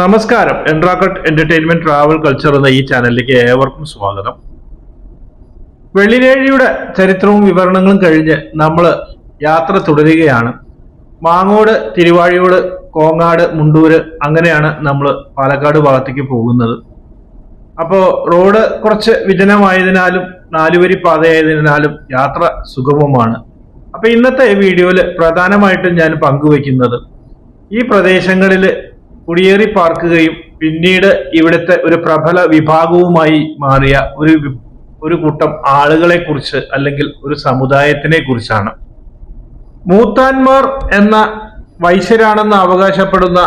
നമസ്കാരം. എൻട്രാക്കട്ട് entertainment travel culture എന്ന ഈ ചാനലിലേക്ക് ഏവർക്കും സ്വാഗതം. വെള്ളിനേഴിയുടെ ചരിത്രവും വിവരണങ്ങളും കഴിഞ്ഞ് നമ്മൾ യാത്ര തുടരുകയാണ്. മാങ്ങോട് തിരുവാഴിയോട് കോങ്ങാട് മുണ്ടൂര് അങ്ങനെയാണ് നമ്മൾ പാലക്കാട് ഭാഗത്തേക്ക് പോകുന്നത്. അപ്പോൾ റോഡ് കുറച്ച് വിജനമായതിനാലും നാലുവരി പാതയായതിനാലും യാത്ര സുഗമമാണ്. അപ്പൊ ഇന്നത്തെ വീഡിയോയിൽ പ്രധാനമായിട്ടും ഞാൻ പങ്കുവയ്ക്കുന്നത് ഈ പ്രദേശങ്ങളിൽ കുടിയേറി പാർക്കുകയും പിന്നീട് ഇവിടുത്തെ ഒരു പ്രബല വിഭാഗവുമായി മാറിയ ഒരു ഒരു കൂട്ടം ആളുകളെ കുറിച്ച് അല്ലെങ്കിൽ ഒരു സമുദായത്തിനെ കുറിച്ചാണ് മൂത്താൻമാർ എന്ന വൈശ്യരാണെന്ന് അവകാശപ്പെടുന്ന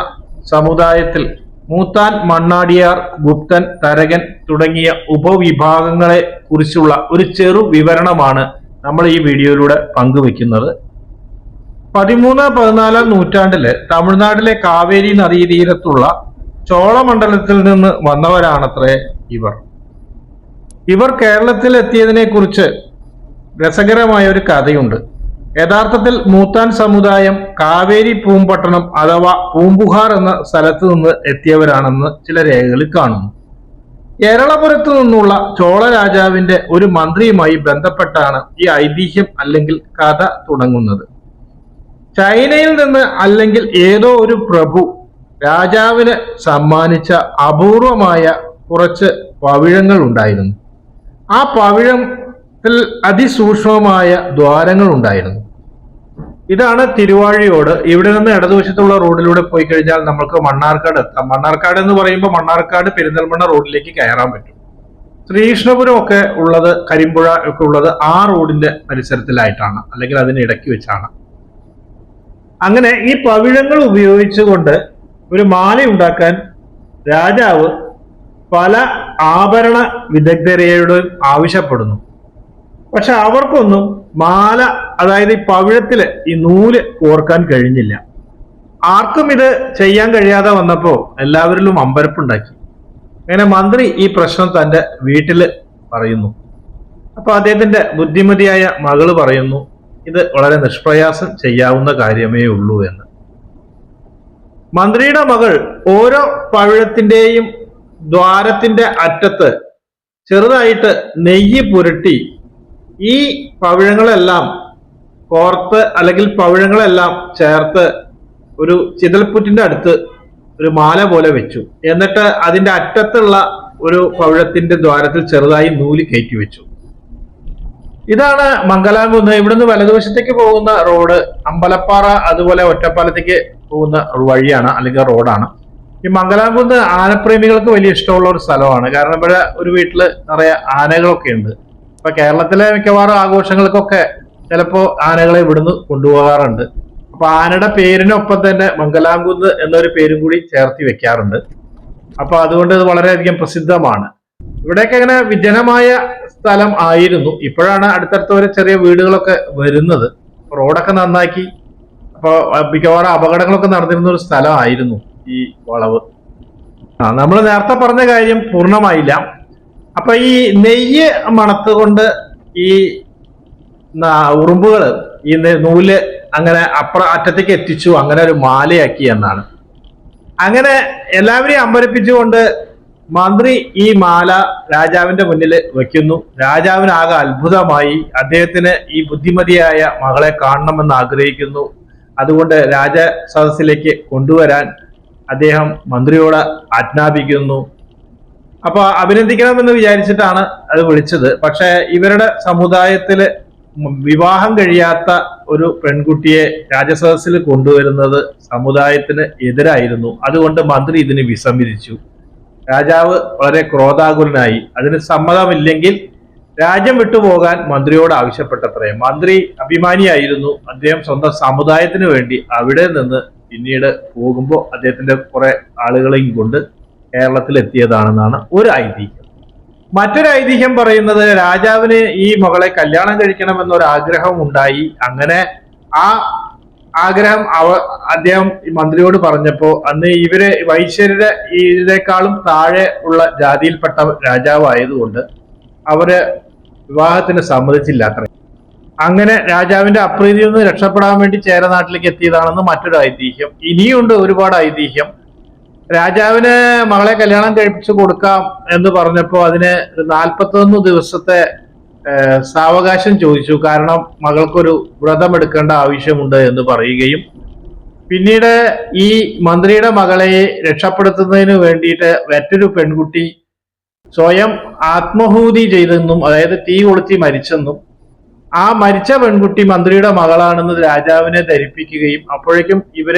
സമുദായത്തിൽ മൂത്താൻ മണ്ണാടിയാർ ഗുപ്തൻ തരകൻ തുടങ്ങിയ ഉപവിഭാഗങ്ങളെ കുറിച്ചുള്ള ഒരു ചെറു വിവരണമാണ് നമ്മൾ ഈ വീഡിയോയിലൂടെ പങ്കുവെക്കുന്നത് പതിമൂന്ന് പതിനാലാം നൂറ്റാണ്ടിൽ തമിഴ്നാട്ടിലെ കാവേരി നദീതീരത്തുള്ള ചോളമണ്ഡലത്തിൽ നിന്ന് വന്നവരാണത്രേ ഇവർ. ഇവർ കേരളത്തിൽ എത്തിയതിനെ കുറിച്ച് രസകരമായ ഒരു കഥയുണ്ട്. യഥാർത്ഥത്തിൽ മൂത്താൻ സമുദായം കാവേരി പൂമ്പട്ടണം അഥവാ പൂമ്പുഹാർ എന്ന സ്ഥലത്ത് നിന്ന് എത്തിയവരാണെന്ന് ചില രേഖകളിൽ കാണുന്നു. കേരളപുരത്തു നിന്നുള്ള ചോള രാജാവിന്റെ ഒരു മന്ത്രിയുമായി ബന്ധപ്പെട്ടാണ് ഈ ഐതിഹ്യം അല്ലെങ്കിൽ കഥ തുടങ്ങുന്നത്. ചൈനയിൽ നിന്ന് അല്ലെങ്കിൽ ഏതോ ഒരു പ്രഭു രാജാവിന് സമ്മാനിച്ച അപൂർവമായ കുറച്ച് പവിഴങ്ങൾ ഉണ്ടായിരുന്നു. ആ പവിഴത്തിൽ അതിസൂക്ഷ്മമായ ദ്വാരങ്ങൾ ഉണ്ടായിരുന്നു. ഇതാണ് തിരുവാഴിയോട്. ഇവിടെ നിന്ന് ഇടതുവശത്തുള്ള റോഡിലൂടെ പോയി കഴിഞ്ഞാൽ നമുക്ക് മണ്ണാർക്കാട് എത്താം. മണ്ണാർക്കാട് എന്ന് പറയുമ്പോൾ മണ്ണാർക്കാട് പെരിന്തൽമണ്ണ റോഡിലേക്ക് കയറാൻ പറ്റും. ശ്രീകൃഷ്ണപുരം ഒക്കെ ഉള്ളത് കരിമ്പുഴ ഒക്കെ ഉള്ളത് ആ റോഡിന്റെ പരിസരത്തിലായിട്ടാണ്. അല്ലെങ്കിൽ അതിന് ഇടയ്ക്ക് വെച്ചാണ്. അങ്ങനെ ഈ പവിഴങ്ങൾ ഉപയോഗിച്ചുകൊണ്ട് ഒരു മാല ഉണ്ടാക്കാൻ രാജാവ് പല ആഭരണ വിദഗ്ധരെയോട് ആവശ്യപ്പെടുന്നു. പക്ഷെ അവർക്കൊന്നും മാല അതായത് ഈ പവിഴത്തിൽ ഈ നൂൽ ഓർക്കാൻ കഴിഞ്ഞില്ല. ആർക്കും ഇത് ചെയ്യാൻ കഴിയാതെ വന്നപ്പോ എല്ലാവരിലും അമ്പരപ്പുണ്ടാക്കി. അങ്ങനെ മന്ത്രി ഈ പ്രശ്നം തന്റെ വീട്ടിൽ പറയുന്നു. അപ്പൊ അദ്ദേഹത്തിന്റെ ബുദ്ധിമതിയായ മകൾ പറയുന്നു ഇത് വളരെ നിഷ്പ്രയാസം ചെയ്യാവുന്ന കാര്യമേ ഉള്ളൂ എന്ന്. മന്ത്രിയുടെ മകൾ ഓരോ പഴത്തിന്റെയും ദ്വാരത്തിന്റെ അറ്റത്ത് ചെറുതായിട്ട് നെയ്യ് പുരട്ടി ഈ പവിഴങ്ങളെല്ലാം കോർത്ത് അല്ലെങ്കിൽ പവിഴങ്ങളെല്ലാം ചേർത്ത് ഒരു ചിതൽപ്പുറ്റിന്റെ അടുത്ത് ഒരു മാല പോലെ വെച്ചു. എന്നിട്ട് അതിന്റെ അറ്റത്തുള്ള ഒരു പവിഴത്തിന്റെ ദ്വാരത്തിൽ ചെറുതായി നൂൽ കയറ്റി വെച്ചു. ഇതാണ് മംഗലാംകുന്ന്. ഇവിടുന്ന് വലതുവശത്തേക്ക് പോകുന്ന റോഡ് അമ്പലപ്പാറ അതുപോലെ ഒറ്റപ്പാലത്തേക്ക് പോകുന്ന വഴിയാണ് അല്ലെങ്കിൽ റോഡാണ്. ഈ മംഗലാംകുന്ന് ആനപ്രേമികൾക്ക് വലിയ ഇഷ്ടമുള്ള ഒരു സ്ഥലമാണ്. കാരണം ഇവിടെ ഒരു വീട്ടിൽ നിറയെ ആനകളൊക്കെ ഉണ്ട്. ഇപ്പൊ കേരളത്തിലെ മിക്കവാറും ആഘോഷങ്ങൾക്കൊക്കെ ചിലപ്പോൾ ആനകളെ ഇവിടുന്ന് കൊണ്ടുപോകാറുണ്ട്. അപ്പൊ ആനയുടെ പേരിനൊപ്പം തന്നെ മംഗലാംകുന്ന് എന്നൊരു പേരും കൂടി ചേർത്തി വെക്കാറുണ്ട്. അപ്പൊ അതുകൊണ്ട് ഇത് വളരെയധികം പ്രസിദ്ധമാണ്. ഇവിടെയൊക്കെ അങ്ങനെ വിജനമായ സ്ഥലം ആയിരുന്നു. ഇപ്പോഴാണ് അടുത്തടുത്ത ഒരു ചെറിയ വീടുകളൊക്കെ വരുന്നത്. റോഡൊക്കെ നന്നാക്കി. അപ്പൊ മിക്കവാറും അപകടങ്ങളൊക്കെ നടന്നിരുന്ന ഒരു സ്ഥലമായിരുന്നു ഈ വളവ്. ആ നമ്മൾ നേരത്തെ പറഞ്ഞ കാര്യം പൂർണമായില്ല. അപ്പൊ ഈ നെയ്യ് മണത്തുകൊണ്ട് ഈ ഉറുമ്പുകൾ ഈ നൂൽ അങ്ങനെ അപ്പുറ അറ്റത്തേക്ക് എത്തിച്ചു. അങ്ങനെ ഒരു മാലയാക്കി എന്നാണ്. അങ്ങനെ എല്ലാവരെയും അമ്പരപ്പിച്ചുകൊണ്ട് മന്ത്രി ഈ മാല രാജാവിന്റെ മുന്നിൽ വെക്കുന്നു. രാജാവിനാകെ അത്ഭുതമായി അദ്ദേഹത്തിന് ഈ ബുദ്ധിമതിയായ മകളെ കാണണമെന്ന് ആഗ്രഹിക്കുന്നു. അതുകൊണ്ട് രാജ സദസ്സിലേക്ക് കൊണ്ടുവരാൻ അദ്ദേഹം മന്ത്രിയോട് ആജ്ഞാപിക്കുന്നു. അപ്പൊ അഭിനന്ദിക്കണമെന്ന് വിചാരിച്ചിട്ടാണ് അത് വിളിച്ചത്. പക്ഷെ ഇവരുടെ സമുദായത്തിൽ വിവാഹം കഴിയാത്ത ഒരു പെൺകുട്ടിയെ രാജസദസ്സിൽ കൊണ്ടുവരുന്നത് സമുദായത്തിന് എതിരായിരുന്നു. അതുകൊണ്ട് മന്ത്രി ഇതിന് വിസമ്മതിച്ചു. രാജാവ് വളരെ ക്രോധാകുലനായി. അതിന് സമ്മതമില്ലെങ്കിൽ രാജ്യം വിട്ടുപോകാൻ മന്ത്രിയോട് ആവശ്യപ്പെട്ടത്രേ. മന്ത്രി അഭിമാനിയായിരുന്നു. അദ്ദേഹം സ്വന്തം സമുദായത്തിന് വേണ്ടി അവിടെ നിന്ന് പിന്നീട് പോകുമ്പോൾ അദ്ദേഹത്തിന്റെ കുറെ ആളുകളെയും കൊണ്ട് കേരളത്തിൽ എത്തിയതാണെന്നാണ് ഒരു ഐതിഹ്യം. മറ്റൊരു ഐതിഹ്യം പറയുന്നത് രാജാവിന് ഈ മകളെ കല്യാണം കഴിക്കണമെന്നൊരു ആഗ്രഹം ഉണ്ടായി. അങ്ങനെ ആ ആഗ്രഹം അവ അദ്ദേഹം മന്ത്രിയോട് പറഞ്ഞപ്പോ അന്ന് ഇവരെ വൈശ്യരുടെ ഇതിനേക്കാളും താഴെ ഉള്ള ജാതിയിൽപ്പെട്ട രാജാവായതുകൊണ്ട് അവർ വിവാഹത്തിന് സമ്മതിച്ചില്ല അത്ര. അങ്ങനെ രാജാവിന്റെ അപ്രീതിയിൽ നിന്ന് രക്ഷപ്പെടാൻ വേണ്ടി ചേരനാട്ടിലേക്ക് എത്തിയതാണെന്ന് മറ്റൊരു ഐതിഹ്യം. ഇനിയുണ്ട് ഒരുപാട് ഐതിഹ്യം. രാജാവിന് മകളെ കല്യാണം കഴിപ്പിച്ചു കൊടുക്കാം എന്ന് പറഞ്ഞപ്പോൾ അതിന് നാൽപ്പത്തൊന്ന് ദിവസത്തെ സാവകാശം ചോദിച്ചു. കാരണം മകൾക്കൊരു വ്രതം എടുക്കേണ്ട ആവശ്യമുണ്ട് എന്ന് പറയുകയും പിന്നീട് ഈ മന്ത്രിയുടെ മകളെ രക്ഷപ്പെടുത്തുന്നതിന് വേണ്ടിയിട്ട് മറ്റൊരു പെൺകുട്ടി സ്വയം ആത്മഹൂതി ചെയ്തെന്നും അതായത് തീ കൊളുത്തി മരിച്ചെന്നും ആ മരിച്ച പെൺകുട്ടി മന്ത്രിയുടെ മകളാണെന്ന് രാജാവിനെ ധരിപ്പിക്കുകയും അപ്പോഴേക്കും ഇവർ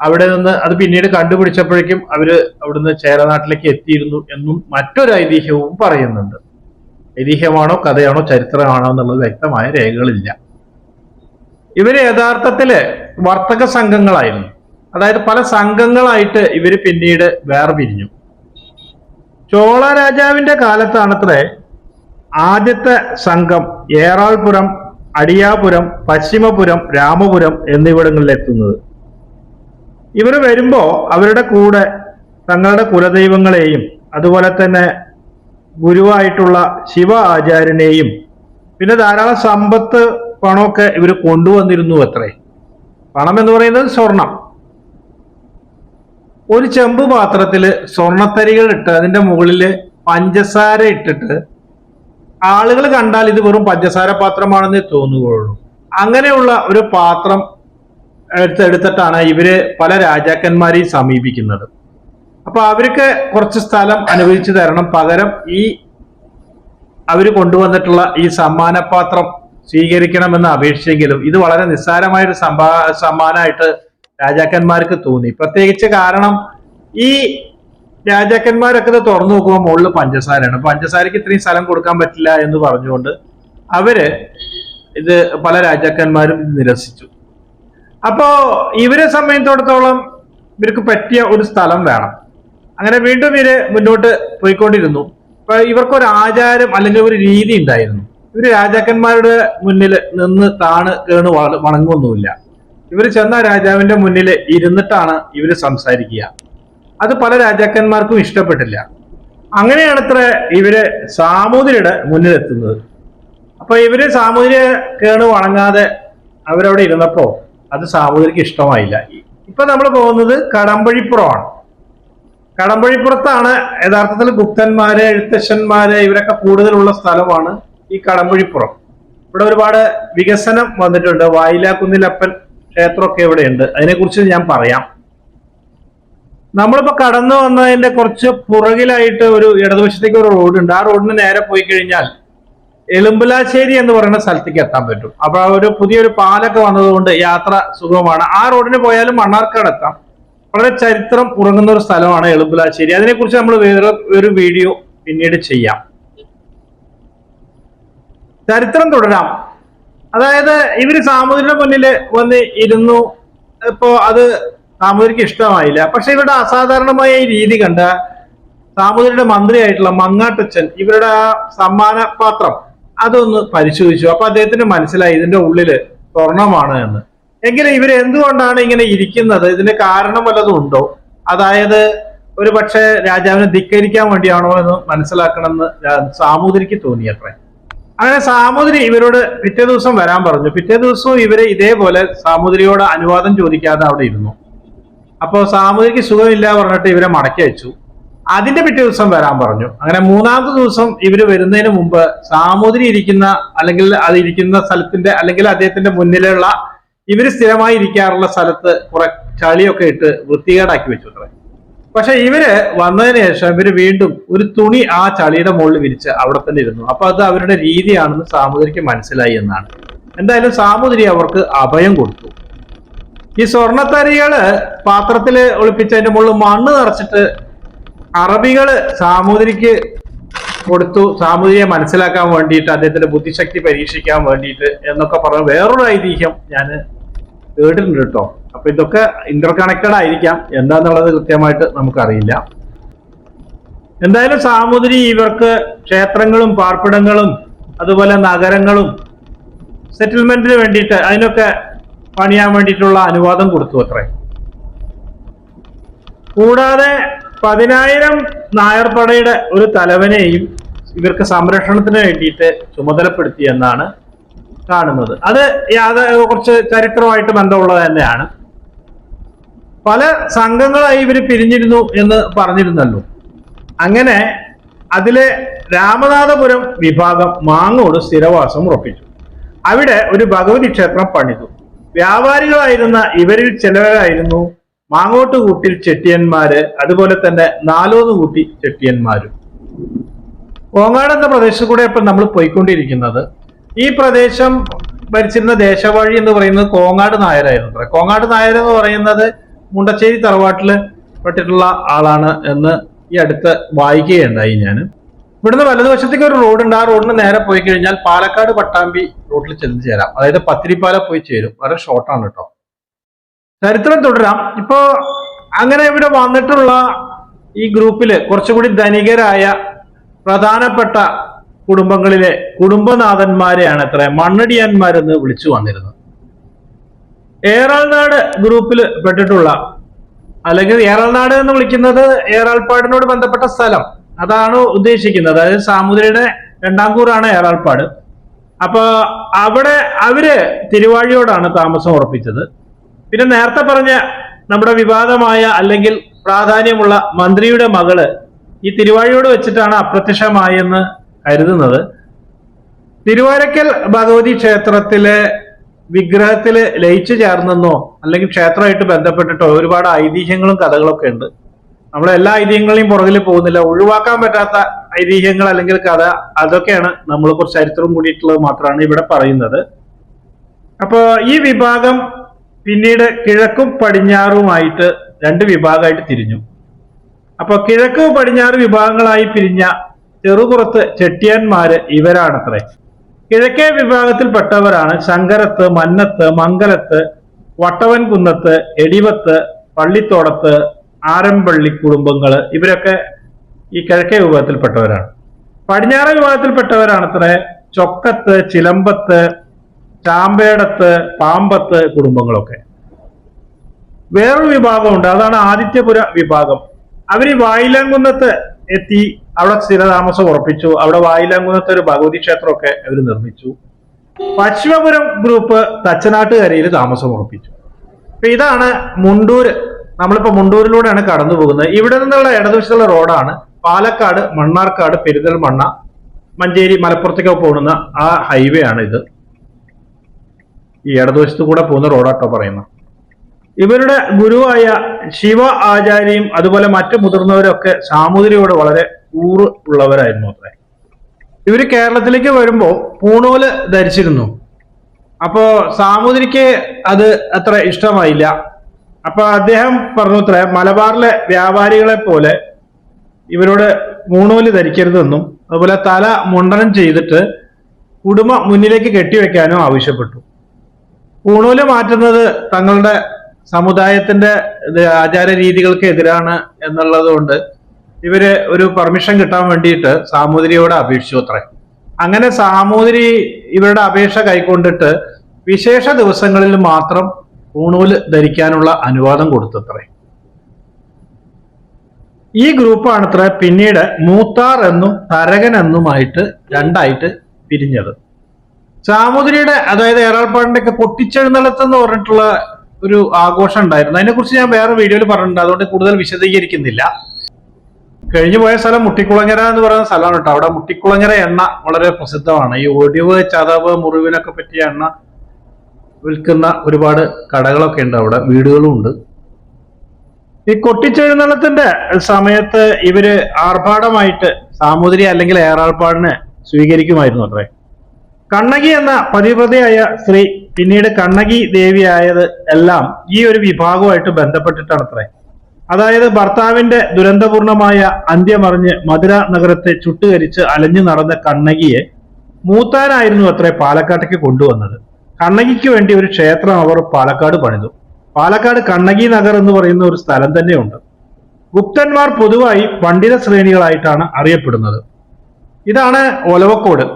അവിടെ നിന്ന് അത് പിന്നീട് കണ്ടുപിടിച്ചപ്പോഴേക്കും അവർ അവിടുന്ന് ചേരനാട്ടിലേക്ക് എത്തിയിരുന്നു എന്നും മറ്റൊരു ഐതിഹ്യവും പറയുന്നുണ്ട്. ഐതിഹ്യമാണോ കഥയാണോ ചരിത്രമാണോ എന്നുള്ളത് വ്യക്തമായ രേഖകളില്ല. ഇവർ യഥാർത്ഥത്തിൽ വർത്തക സംഘങ്ങളായിരുന്നു. അതായത് പല സംഘങ്ങളായിട്ട് ഇവർ പിന്നീട് വേർപിരിഞ്ഞു. ചോള രാജാവിന്റെ കാലത്താണത്രേ ആദ്യത്തെ സംഘം ഏറാൾപുരം അടിയാപുരം പശ്ചിമപുരം രാമപുരം എന്നിവിടങ്ങളിൽ എത്തുന്നത് ഇവർ വരുമ്പോ അവരുടെ കൂടെ തങ്ങളുടെ കുലദൈവങ്ങളെയും അതുപോലെ തന്നെ ഗുരുവായിട്ടുള്ള ശിവ ആചാര്യനെയും പിന്നെ ധാരാളം സമ്പത്ത് പണമൊക്കെ ഇവർ കൊണ്ടുവന്നിരുന്നു അത്രേ. പണം എന്ന് പറയുന്നത് സ്വർണം. ഒരു ചെമ്പ് പാത്രത്തിൽ സ്വർണത്തരികൾ ഇട്ട് അതിന്റെ മുകളിൽ പഞ്ചസാര ഇട്ടിട്ട് ആളുകൾ കണ്ടാൽ ഇത് വെറും പഞ്ചസാര പാത്രമാണെന്നേ തോന്നുകയുള്ളൂ. അങ്ങനെയുള്ള ഒരു പാത്രം എടുത്തെടുത്തിട്ടാണ് ഇവർ പല രാജാക്കന്മാരെയും സമീപിക്കുന്നത്. അപ്പൊ അവർക്ക് കുറച്ച് സ്ഥലം അനുവദിച്ചു തരണം. പകരം ഈ അവർ കൊണ്ടുവന്നിട്ടുള്ള ഈ സമ്മാനപാത്രം സ്വീകരിക്കണമെന്ന് അപേക്ഷിച്ചെങ്കിലും ഇത് വളരെ നിസ്സാരമായൊരു സമ്പാ സമ്മാനമായിട്ട് രാജാക്കന്മാർക്ക് തോന്നി. പ്രത്യേകിച്ച് കാരണം ഈ രാജാക്കന്മാരൊക്കെ ഇത് തുറന്നു നോക്കുമ്പോൾ മുകളിൽ പഞ്ചസാരയാണ്. പഞ്ചസാരയ്ക്ക് ഇത്രയും സ്ഥലം കൊടുക്കാൻ പറ്റില്ല എന്ന് പറഞ്ഞുകൊണ്ട് അവർ ഇത് പല രാജാക്കന്മാരും നിരസിച്ചു. അപ്പോ ഇവരെ സംബന്ധിച്ചിടത്തോളം ഇവർക്ക് പറ്റിയ ഒരു സ്ഥലം വേണം. അങ്ങനെ വീണ്ടും ഇവർ മുന്നോട്ട് പോയിക്കൊണ്ടിരുന്നു. അപ്പൊ ഇവർക്കൊരു ആചാരം അല്ലെങ്കിൽ ഒരു രീതി ഉണ്ടായിരുന്നു. ഇവർ രാജാക്കന്മാരുടെ മുന്നിൽ നിന്ന് താണ് കേണ് വണങ്ങുമൊന്നുമില്ല ഇവർ ചെന്ന രാജാവിന്റെ മുന്നിൽ ഇരുന്നിട്ടാണ് ഇവർ സംസാരിക്കുക. അത് പല രാജാക്കന്മാർക്കും ഇഷ്ടപ്പെട്ടില്ല. അങ്ങനെയാണ് ഇത്ര ഇവർ സാമൂതിരിയുടെ മുന്നിലെത്തുന്നത്. അപ്പൊ ഇവർ സാമൂതിരിയെ കേണ് വണങ്ങാതെ അവരവിടെ ഇരുന്നപ്പോ അത് സാമൂതിരിക്ക് ഇഷ്ടമായില്ല. ഇപ്പൊ നമ്മൾ പോകുന്നത് കടമ്പഴിപ്പുറമാണ്. കടമ്പഴിപ്പുറത്താണ് യഥാർത്ഥത്തിൽ ഗുപ്തന്മാര് എഴുത്തച്ഛന്മാര് ഇവരൊക്കെ കൂടുതലുള്ള സ്ഥലമാണ് ഈ കടമ്പഴിപ്പുറം. ഇവിടെ ഒരുപാട് വികസനം വന്നിട്ടുണ്ട്. വായിലാക്കുന്നിലപ്പൻ ക്ഷേത്രമൊക്കെ ഇവിടെയുണ്ട്. അതിനെക്കുറിച്ച് ഞാൻ പറയാം. നമ്മളിപ്പോ കടന്നു വന്നതിന്റെ കുറച്ച് പുറകിലായിട്ട് ഒരു ഇടതുവശത്തേക്ക് ഒരു റോഡ് ഉണ്ട് ആ റോഡിന് നേരെ പോയി കഴിഞ്ഞാൽ എളുമ്പലാശ്ശേരി എന്ന് പറയുന്ന സ്ഥലത്തേക്ക് എത്താൻ പറ്റും. അപ്പൊ ഒരു പുതിയൊരു പാലൊക്കെ വന്നതുകൊണ്ട് യാത്ര സുഖമാണ്. ആ റോഡിന് പോയാലും മണ്ണാർക്കാട് എത്താം. വളരെ ചരിത്രം ഉറങ്ങുന്ന ഒരു സ്ഥലമാണ് എളുമ്പലാശ്ശേരി അതിനെക്കുറിച്ച് നമ്മൾ വേറെ ഒരു വീഡിയോ പിന്നീട് ചെയ്യാം. ചരിത്രം തുടരാം. അതായത് ഇവർ സാമൂതിരിയുടെ മുന്നിൽ വന്ന് ഇരുന്നു. ഇപ്പോ അത് സാമൂതിരിക്ക് ഇഷ്ടമായില്ല. പക്ഷെ ഇവരുടെ അസാധാരണമായ ഈ രീതി കണ്ട സാമൂതിരിയുടെ മന്ത്രിയായിട്ടുള്ള മങ്ങാട്ടച്ചൻ ഇവരുടെ ആ സമ്മാന പാത്രം അതൊന്ന് പരിശോധിച്ചു. അപ്പൊ അദ്ദേഹത്തിന് മനസ്സിലായി ഇതിന്റെ ഉള്ളിൽ സ്വർണമാണ് എന്ന്. എങ്കിലും ഇവർ എന്തുകൊണ്ടാണ് ഇങ്ങനെ ഇരിക്കുന്നത്? ഇതിന് കാരണം വല്ലതും ഉണ്ടോ? അതായത് ഒരു പക്ഷേ രാജാവിനെ ധിക്കരിക്കാൻ വേണ്ടിയാണോ എന്ന് മനസ്സിലാക്കണമെന്ന് സാമൂതിരിക്ക് തോന്നിയത്രേ. അങ്ങനെ സാമൂതിരി ഇവരോട് പിറ്റേ ദിവസം വരാൻ പറഞ്ഞു. പിറ്റേ ദിവസവും ഇവരെ ഇതേപോലെ സാമൂതിരിയോട് അനുവാദം ചോദിക്കാതെ അവിടെ ഇരുന്നു. അപ്പോൾ സാമൂതിരിക്ക് സുഖമില്ല പറഞ്ഞിട്ട് ഇവരെ മടക്കി അയച്ചു. അതിന്റെ പിറ്റേ ദിവസം വരാൻ പറഞ്ഞു. അങ്ങനെ മൂന്നാമത്തെ ദിവസം ഇവർ വരുന്നതിന് മുമ്പ് സാമൂതിരി ഇരിക്കുന്ന അല്ലെങ്കിൽ അത് ഇരിക്കുന്ന സ്ഥലത്തിന്റെ അല്ലെങ്കിൽ അദ്ദേഹത്തിന്റെ മുന്നിലുള്ള ഇവർ സ്ഥിരമായി ഇരിക്കാറുള്ള സ്ഥലത്ത് കുറെ ചളിയൊക്കെ ഇട്ട് വൃത്തികേടാക്കി വെച്ചു അത്രേ. പക്ഷെ ഇവർ വന്നതിന് ശേഷം ഇവർ വീണ്ടും ഒരു തുണി ആ ചളിയുടെ മുകളിൽ വിരിച്ച് അവിടെ തന്നെ ഇരുന്നു. അപ്പൊ അത് അവരുടെ രീതിയാണെന്ന് സാമൂതിരിക്ക് മനസ്സിലായി എന്നാണ്. എന്തായാലും സാമൂതിരി അവർക്ക് അഭയം കൊടുത്തു. ഈ സ്വർണത്തരികൾ പാത്രത്തിൽ ഒളിപ്പിച്ചതിന്റെ മുകളിൽ മണ്ണ് നിറച്ചിട്ട് അറബികൾ സാമൂതിരിക്ക് കൊടുത്തു. സാമൂതിരിയെ മനസ്സിലാക്കാൻ വേണ്ടിയിട്ട് അദ്ദേഹത്തിന്റെ ബുദ്ധിശക്തി പരീക്ഷിക്കാൻ വേണ്ടിയിട്ട് എന്നൊക്കെ പറഞ്ഞ വേറൊരു ഐതിഹ്യം ഞാൻ കേട്ടിട്ടുണ്ട് കേട്ടോ. അപ്പൊ ഇതൊക്കെ ഇന്റർ കണക്റ്റഡ് ആയിരിക്കാം. എന്താന്നുള്ളത് കൃത്യമായിട്ട് നമുക്കറിയില്ല. എന്തായാലും സാമൂതിരി ഇവർക്ക് ക്ഷേത്രങ്ങളും പാർപ്പിടങ്ങളും അതുപോലെ നഗരങ്ങളും സെറ്റിൽമെന്റിന് വേണ്ടിയിട്ട് അതിനൊക്കെ പണിയാൻ വേണ്ടിയിട്ടുള്ള അനുവാദം കൊടുത്തു അത്രേ. കൂടാതെ പതിനായിരം നായർപ്പടയുടെ ഒരു തലവനെയും ഇവർക്ക് സംരക്ഷണത്തിന് വേണ്ടിയിട്ട് ചുമതലപ്പെടുത്തി എന്നാണ് കാണുന്നത്. അത് യാത കുറച്ച് ചരിത്രമായിട്ട് ബന്ധമുള്ളത് തന്നെയാണ്. പല സംഘങ്ങളായി ഇവർ പിരിഞ്ഞിരുന്നു എന്ന് പറഞ്ഞിരുന്നല്ലോ. അങ്ങനെ അതിലെ രാമനാഥപുരം വിഭാഗം മാങ്ങോട് സ്ഥിരവാസം ഉറപ്പിച്ചു. അവിടെ ഒരു ഭഗവതി ക്ഷേത്രം പണിതു. വ്യാപാരികളായിരുന്ന ഇവരിൽ ചിലവരായിരുന്നു മാങ്ങോട്ട് കൂട്ടിൽ ചെട്ടിയന്മാര് അതുപോലെ തന്നെ നാലോന്ന് കൂട്ടി ചെട്ടിയന്മാരും. കോങ്ങാട് എന്ന പ്രദേശത്ത് കൂടെ ഇപ്പൊ നമ്മൾ പോയിക്കൊണ്ടിരിക്കുന്നത് ഈ പ്രദേശം ഭരിച്ചിരുന്ന ദേശവാഴി എന്ന് പറയുന്നത് കോങ്ങാട് നായരായിരുന്നു കോങ്ങാട് നായർ എന്ന് പറയുന്നത് മുണ്ടശ്ശേരി തറവാട്ടിൽ പെട്ടിട്ടുള്ള ആളാണ് എന്ന് ഈ അടുത്ത് വായിക്കുകയുണ്ടായി ഞാൻ ഇവിടുന്ന് വലതുവശത്തേക്ക് ഒരു റോഡ് ഉണ്ട് ആ റോഡിന് നേരെ പോയി കഴിഞ്ഞാൽ പാലക്കാട് പട്ടാമ്പി റോഡിൽ ചെന്ന് ചേരാം. അതായത് പത്തിരിപ്പാല പോയി ചേരും. വളരെ ഷോർട്ടാണ് കേട്ടോ ചരിത്രം തുടരാം. ഇപ്പോ അങ്ങനെ ഇവിടെ വന്നിട്ടുള്ള ഈ ഗ്രൂപ്പിൽ കുറച്ചുകൂടി ധനികരായ പ്രധാനപ്പെട്ട കുടുംബങ്ങളിലെ കുടുംബനാഥന്മാരെയാണ് എത്ര? മണ്ണടിയാന്മാരെന്ന് വിളിച്ചു വന്നിരുന്നത്. ഏറാൾനാട് ഗ്രൂപ്പിൽ പെട്ടിട്ടുള്ള അല്ലെങ്കിൽ ഏറാൾനാട് എന്ന് വിളിക്കുന്നത് ഏറാൾപ്പാടിനോട് ബന്ധപ്പെട്ട സ്ഥലം. അതാണ് ഉദ്ദേശിക്കുന്നത്. അതായത് സാമൂതിരിയുടെ രണ്ടാം കൂറാണ് ഏറാൾപ്പാട്. അപ്പൊ അവിടെ അവർ തിരുവാഴിയോടാണ് താമസം ഉറപ്പിച്ചത്. പിന്നെ നേരത്തെ പറഞ്ഞ നമ്മുടെ വിവാദമായ അല്ലെങ്കിൽ പ്രാധാന്യമുള്ള മന്ത്രിയുടെ മകൾ ഈ തിരുവാഴിയോട് വെച്ചിട്ടാണ് അപ്രത്യക്ഷമായെന്ന് കരുതുന്നത്. തിരുവാരക്കൽ ഭഗവതി ക്ഷേത്രത്തിലെ വിഗ്രഹത്തിൽ ലയിച്ചു ചേർന്നെന്നോ അല്ലെങ്കിൽ ക്ഷേത്രമായിട്ട് ബന്ധപ്പെട്ടിട്ടോ ഒരുപാട് ഐതിഹ്യങ്ങളും കഥകളൊക്കെ ഉണ്ട്. നമ്മൾ എല്ലാ ഐതിഹ്യങ്ങളെയും പുറകിൽ പോകുന്നില്ല. ഒഴിവാക്കാൻ പറ്റാത്ത ഐതിഹ്യങ്ങൾ അല്ലെങ്കിൽ കഥ അതൊക്കെയാണ് നമ്മൾ കുറച്ച് ചരിത്രം കൂടിയിട്ടുള്ളത് മാത്രമാണ് ഇവിടെ പറയുന്നത്. അപ്പോൾ ഈ വിഭാഗം പിന്നീട് കിഴക്കും പടിഞ്ഞാറുമായിട്ട് രണ്ട് വിഭാഗമായിട്ട് തിരിഞ്ഞു. അപ്പോൾ കിഴക്ക് പടിഞ്ഞാറ് വിഭാഗങ്ങളായി പിരിഞ്ഞ ചെറുപുറത്ത് ചെട്ടിയാന്മാര് ഇവരാണത്രേ. കിഴക്കേ വിഭാഗത്തിൽപ്പെട്ടവരാണ് ശങ്കരത്ത് മന്നത്ത് മംഗലത്ത് വട്ടവൻകുന്നത്ത് എടിവത്ത് പള്ളിത്തോടത്ത് ആരമ്പള്ളി കുടുംബങ്ങൾ ഇവരൊക്കെ ഈ കിഴക്കേ വിഭാഗത്തിൽപ്പെട്ടവരാണ്. പടിഞ്ഞാറ് വിഭാഗത്തിൽപ്പെട്ടവരാണത്രേ ചൊക്കത്ത് ചിലമ്പത്ത് ചാമ്പേടത്ത് പാമ്പത്ത് കുടുംബങ്ങളൊക്കെ. വേറൊരു വിഭാഗമുണ്ട് അതാണ് ആദിത്യപുര വിഭാഗം. അവർ വായിലാങ്കുന്നത്ത് എത്തി അവിടെ സ്ഥിരതാമസം ഉറപ്പിച്ചു. അവിടെ വായിലങ്കുന്നത്തെ ഒരു ഭഗവതി ക്ഷേത്രമൊക്കെ അവർ നിർമ്മിച്ചു. പശ്ചിമപുരം ഗ്രൂപ്പ് തച്ചനാട്ടുകരയിൽ താമസം ഉറപ്പിച്ചു. അപ്പൊ ഇതാണ് മുണ്ടൂര്. നമ്മളിപ്പോ മുണ്ടൂരിലൂടെയാണ് കടന്നു പോകുന്നത്. ഇവിടെ നിന്നുള്ള ഇടതുവശത്തുള്ള റോഡാണ്. പാലക്കാട് മണ്ണാർക്കാട് പെരിന്തൽമണ്ണ മഞ്ചേരി മലപ്പുറത്തേക്ക് പോകുന്ന ആ ഹൈവേ ആണ് ഇത്. ഈ ഇടതുവശത്ത് കൂടെ പോകുന്ന റോഡാട്ടോ പറയുന്നത്. ഇവരുടെ ഗുരുവായ ശിവ ആചാര്യയും അതുപോലെ മറ്റു മുതിർന്നവരൊക്കെ സാമൂതിരിയോട് വളരെ കൂറ് ഉള്ളവരായിരുന്നു അത്രേ. ഇവർ കേരളത്തിലേക്ക് വരുമ്പോൾ പൂണൂൽ ധരിച്ചിരുന്നു. അപ്പോ സാമൂതിരിക്ക് അത് അത്ര ഇഷ്ടമായില്ല. അപ്പൊ അദ്ദേഹം പറഞ്ഞു അത്ര മലബാറിലെ വ്യാപാരികളെ പോലെ ഇവരോട് മൂണൂൽ ധരിക്കരുതെന്നും അതുപോലെ തല മുണ്ടനം ചെയ്തിട്ട് കുടുംബ മുന്നിലേക്ക് കെട്ടിവെക്കാനും ആവശ്യപ്പെട്ടു. പൂണൂൽ മാറ്റുന്നത് തങ്ങളുടെ സമുദായത്തിന്റെ ആചാര രീതികൾക്ക് എതിരാണ് എന്നുള്ളത് കൊണ്ട് ഇവർ ഒരു പെർമിഷൻ കിട്ടാൻ വേണ്ടിയിട്ട് സാമൂതിരിയോട് അപേക്ഷിച്ചു അത്രേ. അങ്ങനെ സാമൂതിരി ഇവരുടെ അപേക്ഷ കൈക്കൊണ്ടിട്ട് വിശേഷ ദിവസങ്ങളിൽ മാത്രം ഊണൂൽ ധരിക്കാനുള്ള അനുവാദം കൊടുത്തത്രേ ഈ ഗ്രൂപ്പാണത്ര പിന്നീട് മൂത്താർ എന്നും തരകൻ എന്നുമായിട്ട് രണ്ടായിട്ട് പിരിഞ്ഞത്. സാമൂതിരിയുടെ അതായത് ഏറാൾപ്പാടിന്റെയൊക്കെ പൊട്ടിച്ചെഴുന്നള്ളത്ത് എന്ന് പറഞ്ഞിട്ടുള്ള ഒരു ആഘോഷം ഉണ്ടായിരുന്നു. അതിനെക്കുറിച്ച് ഞാൻ വേറെ വീഡിയോയിൽ പറഞ്ഞിട്ടുണ്ട്. അതുകൊണ്ട് കൂടുതൽ വിശദീകരിക്കുന്നില്ല. കഴിഞ്ഞു പോയ സ്ഥലം മുട്ടിക്കുളങ്ങര എന്ന് പറയുന്ന സ്ഥലമാണ് കേട്ടോ. അവിടെ മുട്ടിക്കുളങ്ങര എണ്ണ വളരെ പ്രസിദ്ധമാണ്. ഈ ഒടിവ് ചതവ് മുറിവിനൊക്കെ പറ്റിയ എണ്ണ വിൽക്കുന്ന ഒരുപാട് കടകളൊക്കെ ഉണ്ട് അവിടെ വീടുകളും ഉണ്ട്. ഈ കൊട്ടിച്ചെഴുന്നള്ളത്തിന്റെ സമയത്ത് ഇവർ ആർഭാടമായിട്ട് സാമൂതിരി അല്ലെങ്കിൽ ഏറാൾപ്പാടിനെ സ്വീകരിക്കുമായിരുന്നു അത്രേ. കണ്ണകി എന്ന പതിവ്രതയായ സ്ത്രീ പിന്നീട് കണ്ണകി ദേവിയായത് എല്ലാം ഈ ഒരു വിഭാഗവുമായിട്ട് ബന്ധപ്പെട്ടിട്ടാണ് അത്രേ. അതായത് ഭർത്താവിന്റെ ദുരന്തപൂർണമായ അന്ത്യമറിഞ്ഞ് മധുര നഗരത്തെ ചുട്ടുകരിച്ച് അലഞ്ഞു നടന്ന കണ്ണകിയെ മൂത്താനായിരുന്നു അത്രേ പാലക്കാട്ടേക്ക് കൊണ്ടുവന്നത്. കണ്ണകിക്ക് വേണ്ടി ഒരു ക്ഷേത്രം അവർ പാലക്കാട് പണിതു. പാലക്കാട് കണ്ണകി നഗർ എന്ന് പറയുന്ന ഒരു സ്ഥലം തന്നെയുണ്ട്. ഗുപ്തന്മാർ പൊതുവായി പണ്ഡിത ശ്രേണികളായിട്ടാണ് അറിയപ്പെടുന്നത്. ഇതാണ് ഒലവക്കോട്.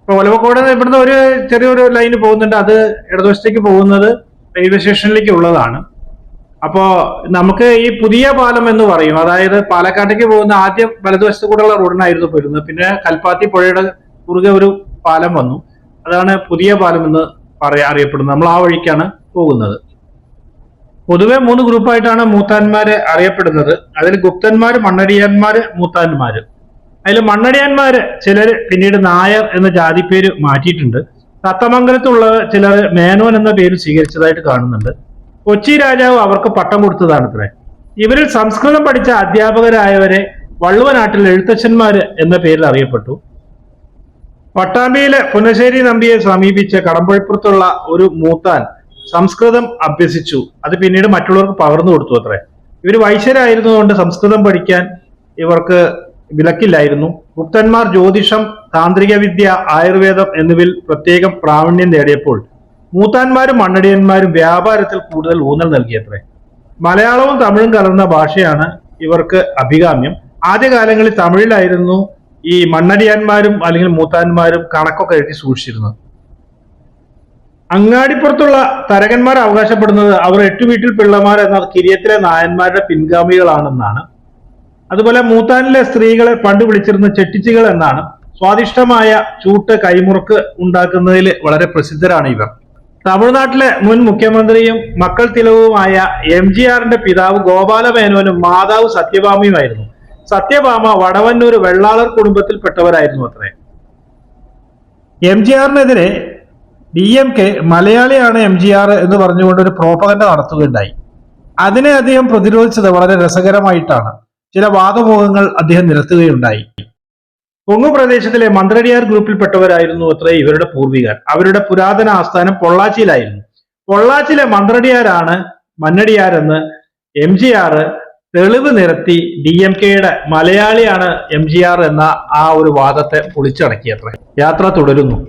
ഇപ്പൊ ഒലവക്കോട് ഇവിടുന്ന് ഒരു ചെറിയൊരു ലൈന് പോകുന്നുണ്ട്. അത് ഇടതുവശത്തേക്ക് പോകുന്നത് റെയിൽവേ സ്റ്റേഷനിലേക്ക് ഉള്ളതാണ് അപ്പോ നമുക്ക് ഈ പുതിയ പാലം എന്ന് പറയും. അതായത് പാലക്കാട്ടേക്ക് പോകുന്ന ആദ്യം വലതുവശത്ത് കൂടെയുള്ള റോഡിനായിരുന്നു പോയിരുന്നത്. പിന്നെ കൽപ്പാത്തി പുഴയുടെ കുറുകെ ഒരു പാലം വന്നു. അതാണ് പുതിയ പാലം എന്ന് പറയാ അറിയപ്പെടുന്നത്. നമ്മൾ ആ വഴിക്കാണ് പോകുന്നത്. പൊതുവെ മൂന്ന് ഗ്രൂപ്പായിട്ടാണ് മൂത്താന്മാര് അറിയപ്പെടുന്നത്. അതിൽ ഗുപ്തന്മാര് മണ്ണടിയാന്മാര് മൂത്താന്മാര്. അതിൽ മണ്ണടിയാന്മാര് ചിലർ പിന്നീട് നായർ എന്ന ജാതി പേര് മാറ്റിയിട്ടുണ്ട്. തത്തമംഗലത്തുള്ള ചിലർ മേനോൻ എന്ന പേര് സ്വീകരിച്ചതായിട്ട് കാണുന്നുണ്ട്. കൊച്ചി രാജാവ് അവർക്ക് പട്ടം കൊടുത്തതാണ് ഇത്രേ ഇവരിൽ സംസ്കൃതം പഠിച്ച അധ്യാപകരായവരെ വള്ളുവനാട്ടിൽ എഴുത്തച്ഛന്മാര് എന്ന പേരിൽ അറിയപ്പെട്ടു. പട്ടാമ്പിയിലെ പുനശ്ശേരി നമ്പിയെ സമീപിച്ച കടമ്പഴിപ്പുറത്തുള്ള ഒരു മൂത്താൻ സംസ്കൃതം അഭ്യസിച്ചു. അത് പിന്നീട് മറ്റുള്ളവർക്ക് പകർന്നു കൊടുത്തു അത്രേ. ഇവർ വൈശ്യരായിരുന്നതുകൊണ്ട് സംസ്കൃതം പഠിക്കാൻ ഇവർക്ക് വിലക്കില്ലായിരുന്നു. ഗുപ്തന്മാർ ജ്യോതിഷം താന്ത്രിക വിദ്യ ആയുർവേദം എന്നിവയിൽ പ്രത്യേകം പ്രാവീണ്യം നേടിയപ്പോൾ മൂത്താന്മാരും മണ്ണടിയന്മാരും വ്യാപാരത്തിൽ കൂടുതൽ ഊന്നൽ നൽകിയത്രേ. മലയാളവും തമിഴും കലർന്ന ഭാഷയാണ് ഇവർക്ക് അഭികാമ്യം. ആദ്യകാലങ്ങളിൽ തമിഴിലായിരുന്നു ഈ മണ്ണടിയാന്മാരും അല്ലെങ്കിൽ മൂത്താന്മാരും കണക്കൊക്കെ എഴുതി സൂക്ഷിച്ചിരുന്നത്. അങ്ങാടിപ്പുറത്തുള്ള തരകന്മാർ അവകാശപ്പെടുന്നത് അവർ എട്ടു വീട്ടിൽ പിള്ളമാർ എന്ന കിരിയത്തിലെ നായന്മാരുടെ പിൻഗാമികളാണെന്നാണ്. അതുപോലെ മൂത്താനിലെ സ്ത്രീകളെ പണ്ട് വിളിച്ചിരുന്ന ചെട്ടിച്ചികൾ എന്നാണ്. സ്വാദിഷ്ടമായ ചൂട്ട് കൈമുറുക്ക് ഉണ്ടാക്കുന്നതിൽ വളരെ പ്രസിദ്ധരാണ് ഇവർ. തമിഴ്നാട്ടിലെ മുൻ മുഖ്യമന്ത്രിയും മക്കൾ തിലവുമായ എം ജി ആറിന്റെ പിതാവ് ഗോപാല മേനോനും മാതാവ് സത്യഭാമയുമായിരുന്നു. സത്യഭാമ വടവന്നൂർ വെള്ളാളർ കുടുംബത്തിൽപ്പെട്ടവരായിരുന്നു അത്രേ. എം ജി ആറിനെതിരെ ഡി എം കെ മലയാളിയാണ് എം ജി ആർ എന്ന് പറഞ്ഞുകൊണ്ട് ഒരു പ്രോപ്പകണ്ട നടത്തുകയുണ്ടായി. അതിനെ അദ്ദേഹം പ്രതിരോധിച്ചത് വളരെ രസകരമായിട്ടാണ്. ചില വാദമുഖങ്ങൾ അദ്ദേഹം നിരത്തുകയുണ്ടായി. കൊങ്ങു പ്രദേശത്തിലെ മന്ത്രടിയാർ ഗ്രൂപ്പിൽപ്പെട്ടവരായിരുന്നു അത്ര ഇവരുടെ പൂർവികർ. അവരുടെ പുരാതന ആസ്ഥാനം പൊള്ളാച്ചിയിലായിരുന്നു. പൊള്ളാച്ചിലെ മന്ത്രടിയാരാണ് മന്നടിയാരെന്ന് എം ജി ആർ തെളിവ് നിരത്തി ഡി എം കെയുടെ മലയാളിയാണ് എം ജി ആർ എന്ന ആ ഒരു വാദത്തെ പൊളിച്ചടക്കിയത്ര. യാത്ര തുടരുന്നു.